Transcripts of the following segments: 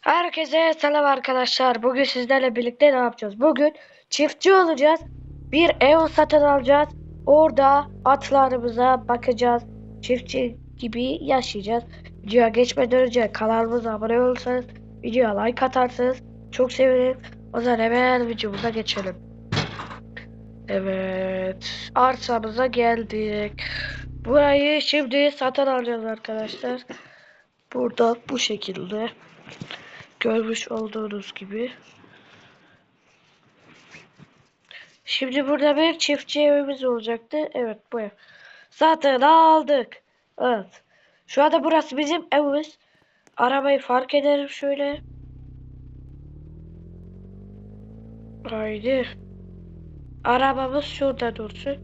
Herkese selam arkadaşlar. Bugün sizlerle birlikte ne yapacağız? Bugün çiftçi olacağız. Bir ev satın alacağız. Orada atlarımıza bakacağız. Çiftçi gibi yaşayacağız. Videoya geçmeden önce kanalımıza abone olursanız, videoya like atarsanız çok sevinirim. O zaman hemen videomuza geçelim. Evet. Arsamıza geldik. Burayı şimdi satın alacağız arkadaşlar. Burada bu şekilde. Görmüş olduğunuz gibi. Şimdi burada bir çiftçi evimiz olacaktı. Evet bu ev. Zaten aldık. Evet. Şu anda burası bizim evimiz. Arabayı fark ederim şöyle. Haydi. Arabamız şurada dursun.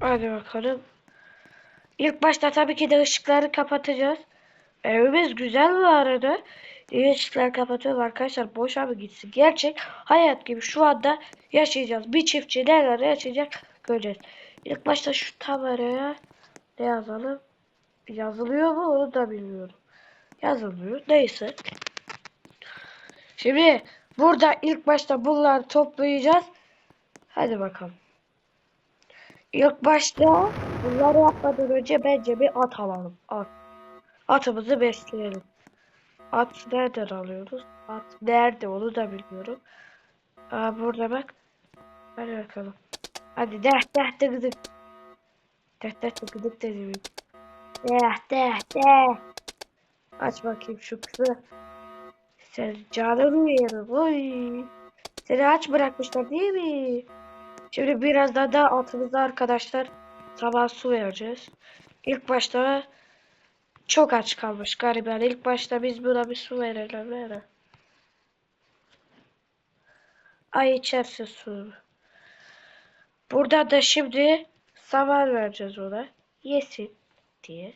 Hadi bakalım. İlk başta tabii ki de ışıkları kapatacağız. Evimiz güzel bu arada. İyi ışıklar kapatıyoruz arkadaşlar. Boşa mı gitsin? Gerçek hayat gibi şu anda yaşayacağız. Bir çiftçi neler yaşayacak göreceğiz. İlk başta şu tabereye ne yazalım? Yazılıyor mu onu da bilmiyorum. Yazılmıyor. Neyse. Şimdi burada ilk başta bunları toplayacağız. Hadi bakalım. İlk başta bunları yapmadan önce bence bir at alalım. At. Atımızı besleyelim. At nereden alıyoruz? At nerede onu da bilmiyorum. Aa burada bak. Hadi bakalım. Hadi deh deh de gıdık. Deh deh de gıdık dedim. Deh deh deh. Aç bakayım şu kızı. Sen canını yerim. Oy. Seni aç bırakmışlar değil mi? Şimdi birazdan da atımıza arkadaşlar sabah su vereceğiz. İlk başta çok aç kalmış gariban. İlk başta biz buna bir su verelim. Verelim. Ay içerse su. Burada da şimdi saman vereceğiz ona. Yesin diye.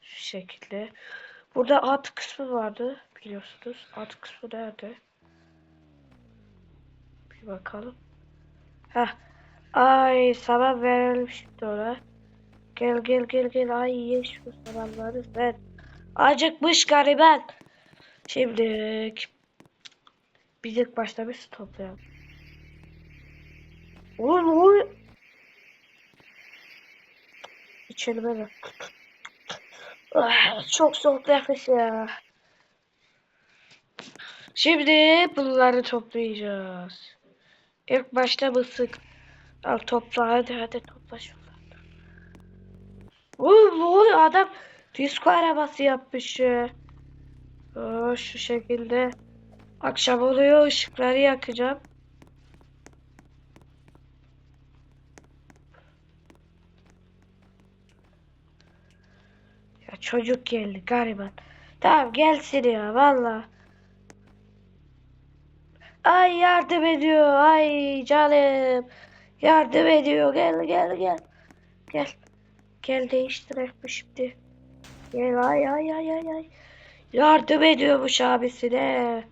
Şu şekilde. Burada at kısmı vardı. Biliyorsunuz. At kısmı nerede? Bir bakalım. Heh. Ay saman verelim şimdi ona. Gel gel gel gel. Ay ye şu samanları sen. Acıkmış gariban. Şimdi biz ilk başta bir su toplayalım. Oğlum oğlum. İçelim hemen. Ah, çok soğuk nefes ya. Şimdi bunları toplayacağız. İlk başta mısık. Al topla hadi hadi topla şunları. Oğlum ne oluyor adam disco arabası yapmış ya. Oo, şu şekilde. Akşam oluyor ışıkları yakacağım. Ya çocuk geldi gariban. Tamam gelsin ya valla. Ay yardım ediyor. Ay canım. Yardım ediyor. Gel gel gel. Gel. Gel değiştirek bu şimdi. Gel ay ay ay ay ay. Yardım ediyormuş abisine.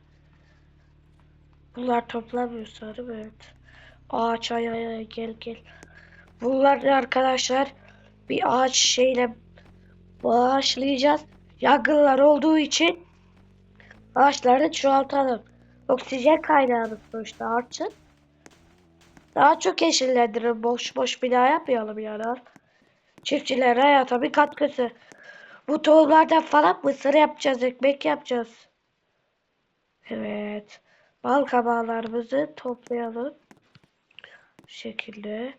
Bunlar toplamıyor sanırım evet. Ağaç ay ay ay gel gel. Bunlar da arkadaşlar bir ağaç şeyle bağışlayacağız. Yangınlar olduğu için ağaçları çoğaltalım. Oksijen kaynağımız sonuçta artsın. Daha çok yeşillendirir. Boş boş bina yapmayalım yani. Çiftçilere hayata bir katkısı. Bu tohumlardan falan mısır yapacağız, ekmek yapacağız. Evet. Bal kabağlarımızı toplayalım. Bu şekilde.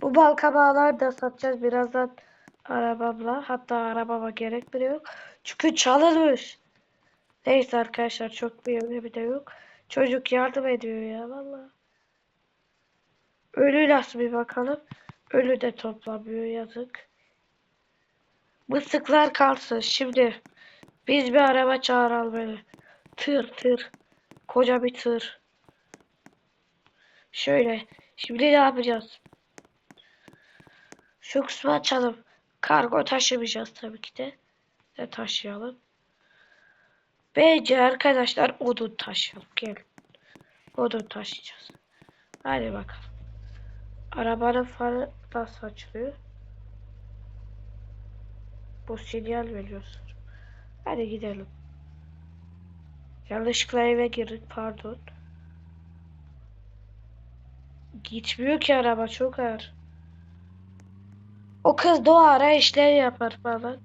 Bu bal kabağları da satacağız birazdan arabamla. Hatta arabama gerek bile yok. Çünkü çalınmış. Neyse arkadaşlar çok bir önemi de yok. Çocuk yardım ediyor ya vallahi. Ölü nasıl bir bakalım. Ölü de toplamıyor yazık. Mısıklar kalsın. Şimdi biz bir araba çağıralım böyle. Tır tır. Koca bir tır. Şöyle. Şimdi ne yapacağız? Şu kısmı açalım. Kargo taşımayacağız tabii ki de. Ne taşıyalım? Bence arkadaşlar odun taşıyalım. Gel. Odun taşıyacağız. Hadi bakalım. Arabanın farı nasıl açılıyor? Sinyal veriyorsun. Hadi gidelim. Yanlışlıkla eve girdik pardon. Gitmiyor ki araba çok ağır. O kız da o ara işler yapar falan.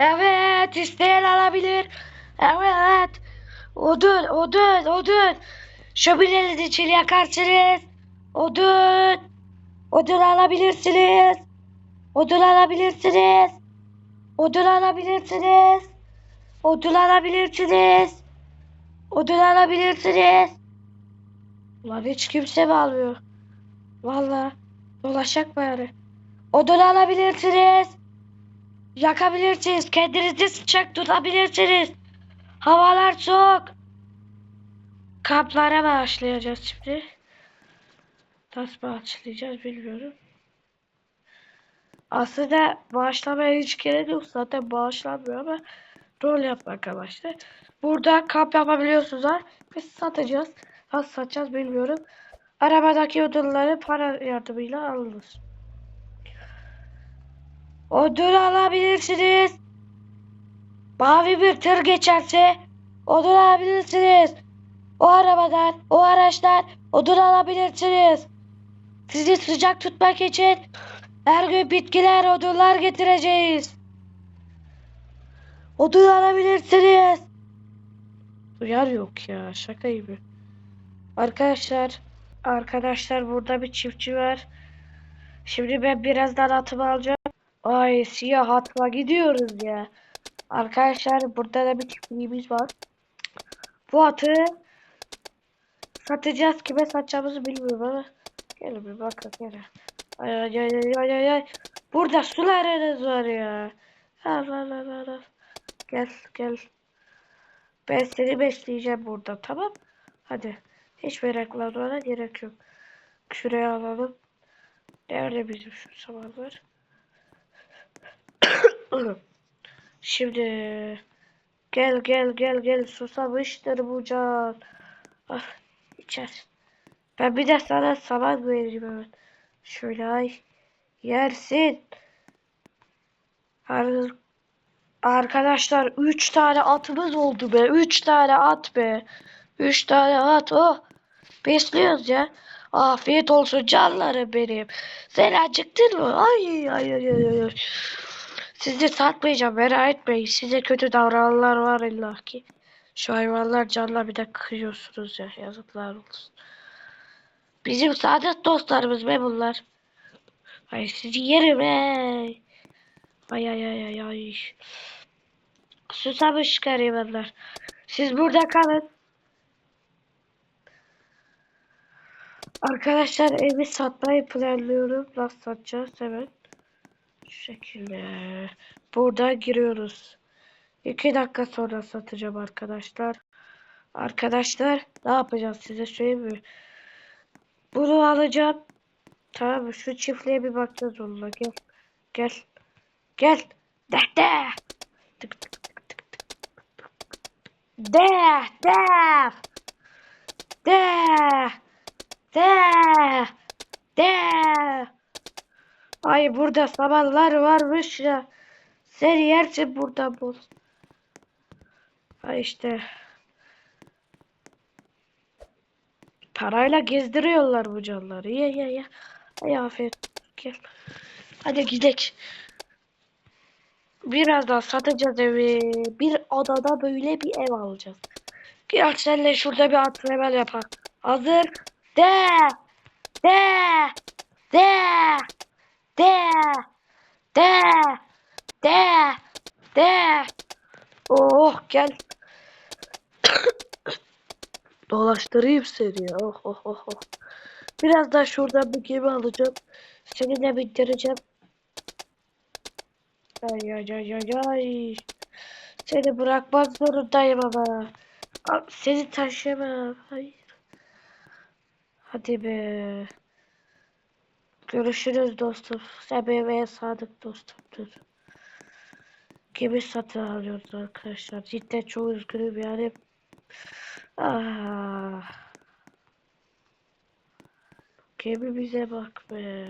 Evet isteyen alabilir. Evet. Odun odun odun. Şömineniz için yakarsınız. Odun. Odun alabilirsiniz. Odun alabilirsiniz. Odun alabilirsiniz. Odun alabilirsiniz. Odun alabilirsiniz. Ulan hiç kimse mi almıyor? Vallahi dolaşacak bari. Odun alabilirsiniz. Yakabilirsiniz. Kendinizi sıcak tutabilirsiniz. Havalar soğuk. Kamplara başlayacağız şimdi. Nasıl başlayacağız bilmiyorum. Aslında bağışlamaya hiç gerek yok. Zaten bağışlanmıyor ama rol yapmak amaçlı. Burada kamp yapabiliyorsunuz ha. Biz satacağız. Nasıl satacağız bilmiyorum. Arabadaki odunları para yardımıyla alınır. Odun alabilirsiniz. Mavi bir tır geçerse odun alabilirsiniz. O arabadan, o araçtan odun alabilirsiniz. Sizi sıcak tutmak için her gün bitkiler, odunlar getireceğiz. Odun alabilirsiniz. Duyar yok ya, şaka gibi. Arkadaşlar, arkadaşlar burada bir çiftçi var. Şimdi ben birazdan atımı alacağım. Ay siyah atla gidiyoruz ya. Arkadaşlar burada da bir çiftliğimiz var. Bu atı satacağız kime satacağımızı bilmiyorum ama gelin bir bakın gelin. Ay ay ay ay ay ay. Burada sularınız var ya. Al al al al. Gel gel. Ben seni besleyeceğim burada tamam. Hadi. Hiç meraklanmana gerek yok. Şuraya alalım. Nerede bizim şu samanlar? Şimdi gel gel gel gel susamıştır bu can. Ah içer. Ben bir de sana saman vereyim hemen. Şöyle yersin. Ar- Arkadaşlar 3 tane atımız oldu be. 3 tane at be. 3 tane at. Oh. Besliyoruz ya. Afiyet olsun canlarım benim. Sen acıktın mı? Ay ay ay ay ay. Sizi satmayacağım merak etmeyin. Size kötü davrananlar var illa ki. Şu hayvanlar canla bir de kıyıyorsunuz ya. Yazıklar olsun. Bizim saadet dostlarımız be bunlar. Ay sizi yerim ey. Ay ay ay ay ay. Susamış garibanlar. Siz burada kalın. Arkadaşlar evi satmayı planlıyorum. Nasıl satacağız hemen. Şu şekilde. Burada giriyoruz. İki dakika sonra satacağım arkadaşlar. Arkadaşlar ne yapacağız size söyleyeyim mi? Bunu alacağım. Tamam? Şu çiftliğe bir bakacağız onunla. Gel. Gel. Gel. De de. Tık. De de. De. De. De. Ay burada samanlar varmış ya. Sen yersin burada bul. Ha işte. Parayla gezdiriyorlar bu canları. Ye ye ye. Ay afiyet. Gel. Hadi gidelim. Birazdan satacağız evi. Bir adada böyle bir ev alacağız. Gel senle şurada bir antrenman yapalım. Hazır. De. De. De. De. De. De. De. Oh gel. Dolaştırayım seni. Oh oh oh oh. Biraz daha şuradan bir gemi alacağım. Seni de bindireceğim. Ay ay ay ay ay. Seni bırakmak zorundayım ama. Seni taşıyamam. Hayır. Hadi be. Görüşürüz dostum. Sen benim en sadık dostumdur. Gemi satın alıyoruz arkadaşlar. Cidden çok üzgünüm yani. Ah. Gemi bize bak be.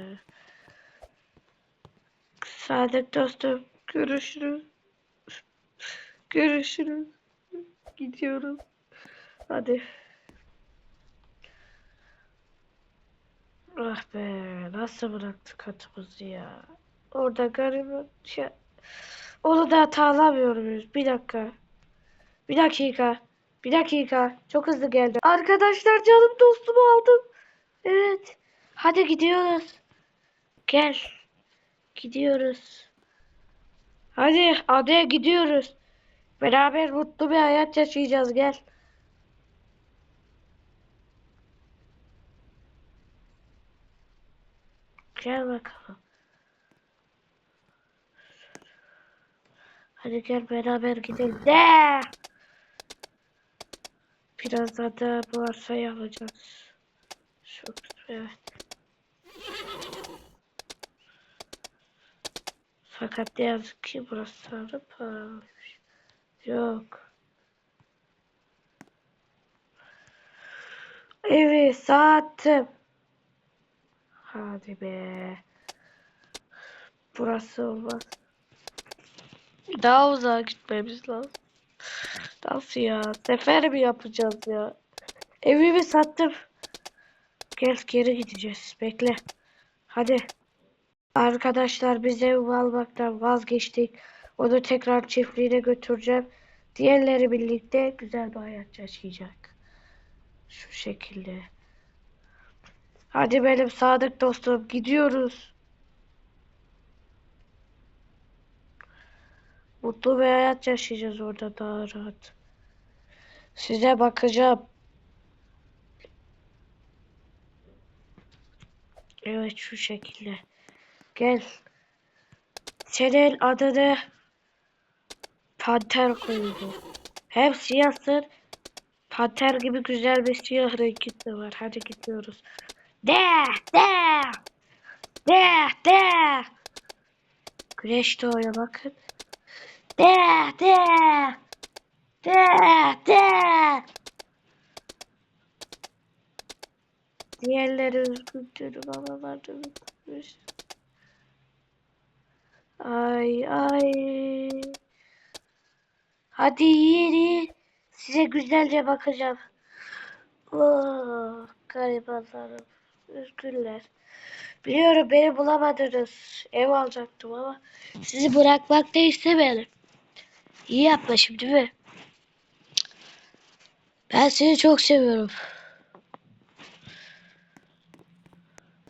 Sadık dostum görüşürüz. Görüşürüz. Gidiyoruz. Hadi. Ah be nasıl bıraktık atımızı ya. Orada gariban şey. Onu da hatalamıyor muyuz? Bir dakika. Bir dakika. Bir dakika. Çok hızlı geldi. Arkadaşlar canım dostumu aldım. Evet. Hadi gidiyoruz. Gel. Gidiyoruz. Hadi adaya gidiyoruz. Beraber mutlu bir hayat yaşayacağız. Gel. Gel bakalım. Hadi gel beraber gidelim. De! Birazdan da bu arsayı alacağız. Çok evet. Fakat yazık ki burası sarı paralıymış. Yok. Evet saatim. Hadi be. Burası olmaz. Daha uzağa gitmemiz lazım. Nasıl ya? Sefer mi yapacağız ya? Evimi sattım. Gel geri gideceğiz. Bekle. Hadi. Arkadaşlar biz ev almaktan vazgeçtik. Onu tekrar çiftliğine götüreceğim. Diğerleri birlikte güzel bir hayat yaşayacak. Şu şekilde. Hadi benim sadık dostum gidiyoruz. Mutlu bir hayat yaşayacağız orada daha rahat. Size bakacağım. Evet şu şekilde. Gel. Senin adını Panter koydu. Hem siyahsın. Panter gibi güzel bir siyah rengi de var. Hadi gidiyoruz. De de de de. Güneş doğuyor bakın. De de de de. Diğerleri üzgündür babalar da üzgünmüş. Ay ay. Hadi yiyin. Size güzelce bakacağım. Oh, garibanlarım. Üzgünler. Biliyorum beni bulamadınız. Ev alacaktım ama sizi bırakmak da istemedim. İyi yapmışım değil mi? Ben seni çok seviyorum.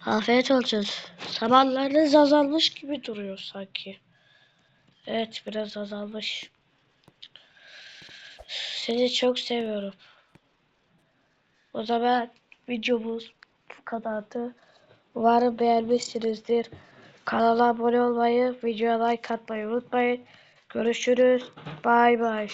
Afiyet olsun. Samanlarınız azalmış gibi duruyor sanki. Evet biraz azalmış. Seni çok seviyorum. O zaman videomuz bu kadardı. Umarım beğenmişsinizdir. Kanala abone olmayı, videoya like atmayı unutmayın. Görüşürüz. Bay bay.